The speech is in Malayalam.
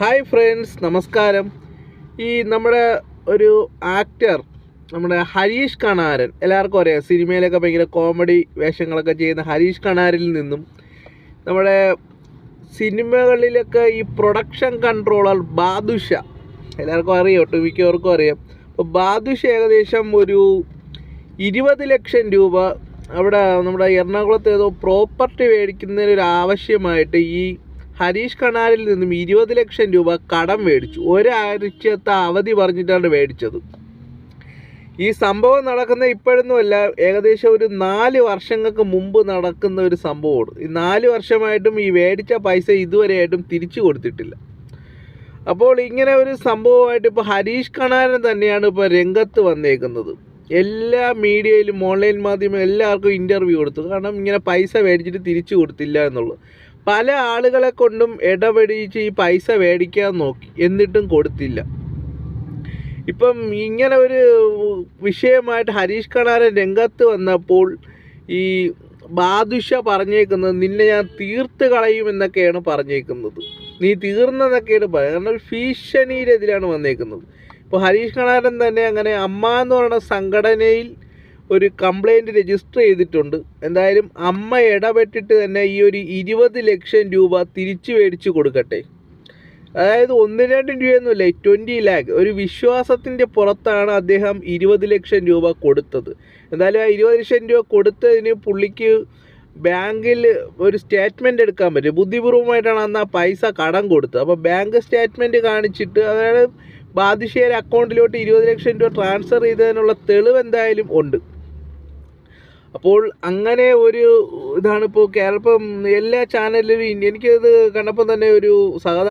ഹായ് ഫ്രണ്ട്സ് നമസ്കാരം. ഈ നമ്മുടെ ഒരു ആക്ടർ നമ്മുടെ ഹരീഷ് കണാരൻ എല്ലാവർക്കും അറിയാം. സിനിമയിലൊക്കെ ഭയങ്കര കോമഡി വേഷങ്ങളൊക്കെ ചെയ്യുന്ന ഹരീഷ് കണാരിൽ നിന്നും നമ്മുടെ സിനിമകളിലൊക്കെ ഈ പ്രൊഡക്ഷൻ കൺട്രോളർ ബാദുഷ എല്ലാവർക്കും അറിയാം ഒട്ടും മിക്കവർക്കും അറിയാം. അപ്പോൾ ബാദുഷ ഏകദേശം ഒരു ഇരുപത് ലക്ഷം രൂപ അവിടെ നമ്മുടെ എറണാകുളത്ത് ഏതോ പ്രോപ്പർട്ടി മേടിക്കുന്നതിന് ഒരു ആവശ്യമായിട്ട് ഈ ഹരീഷ് കണാലിൽ നിന്നും ഇരുപത് ലക്ഷം രൂപ കടം മേടിച്ചു. ഒരാഴ്ചത്തെ അവധി പറഞ്ഞിട്ടാണ് മേടിച്ചത്. ഈ സംഭവം നടക്കുന്ന ഇപ്പോഴൊന്നുമല്ല ഏകദേശം ഒരു നാല് വർഷങ്ങൾക്ക് മുമ്പ് നടക്കുന്ന ഒരു സംഭവമാണ്. ഈ നാല് വർഷമായിട്ടും ഈ മേടിച്ച പൈസ ഇതുവരെയായിട്ടും തിരിച്ചു കൊടുത്തിട്ടില്ല. അപ്പോൾ ഇങ്ങനെ ഒരു സംഭവമായിട്ട് ഇപ്പോൾ ഹരീഷ് കണാരൻ തന്നെയാണ് ഇപ്പോൾ രംഗത്ത് വന്നേക്കുന്നത്. എല്ലാ മീഡിയയിലും ഓൺലൈൻ മാധ്യമം എല്ലാവർക്കും ഇന്റർവ്യൂ കൊടുത്തു. കാരണം ഇങ്ങനെ പൈസ മേടിച്ചിട്ട് തിരിച്ചു കൊടുത്തില്ല എന്നുള്ളത് പല ആളുകളെ കൊണ്ടും ഇടപെടിച്ച് ഈ പൈസ മേടിക്കാൻ നോക്കി. എന്നിട്ടും കൊടുത്തില്ല. ഇപ്പം ഇങ്ങനെ ഒരു വിഷയമായിട്ട് ഹരീഷ് കണാരൻ രംഗത്ത് വന്നപ്പോൾ ഈ ബാദുഷ പറഞ്ഞേക്കുന്നത് നിന്നെ ഞാൻ തീർത്ത് കളയുമെന്നൊക്കെയാണ് പറഞ്ഞേക്കുന്നത്. നീ തീർന്നെന്നൊക്കെയാണ് പറയുന്നത് കാരണം ഭീഷണിയിലെതിരാണ് വന്നേക്കുന്നത്. ഇപ്പോൾ ഹരീഷ് കണാരൻ തന്നെ അങ്ങനെ അമ്മ എന്ന് പറയുന്ന സംഘടനയിൽ ഒരു കംപ്ലൈന്റ് രജിസ്റ്റർ ചെയ്തിട്ടുണ്ട്. എന്തായാലും അമ്മ ഇടപെട്ടിട്ട് തന്നെ ഈ ഒരു ഇരുപത് ലക്ഷം രൂപ തിരിച്ചു മേടിച്ചു കൊടുക്കട്ടെ. അതായത് ഒന്ന് രണ്ട് രൂപയൊന്നുമില്ല ട്വന്റി ലാക്ക് ഒരു വിശ്വാസത്തിന്റെ പുറത്താണ് അദ്ദേഹം ഇരുപത് ലക്ഷം രൂപ കൊടുത്തത്. എന്തായാലും ആ ഇരുപത് ലക്ഷം രൂപ കൊടുത്തതിന് പുള്ളിക്ക് ബാങ്കിൽ ഒരു സ്റ്റേറ്റ്മെന്റ് എടുക്കാൻ പറ്റും. ബുദ്ധിപൂർവമായിട്ടാണ് അന്ന് ആ പൈസ കടം കൊടുത്തത്. അപ്പോൾ ബാങ്ക് സ്റ്റേറ്റ്മെന്റ് കാണിച്ചിട്ട് അതായത് ബാദിഷയുടെ അക്കൗണ്ടിലോട്ട് ഇരുപത് ലക്ഷം രൂപ ട്രാൻസ്ഫർ ചെയ്തതിനുള്ള തെളിവ് എന്തായാലും ഉണ്ട്. അപ്പോൾ അങ്ങനെ ഒരു ഇതാണ് ഇപ്പോൾ കേരളം എല്ലാ ചാനലിലും എനിക്കത് കണ്ടപ്പോൾ തന്നെ ഒരു സഹതാ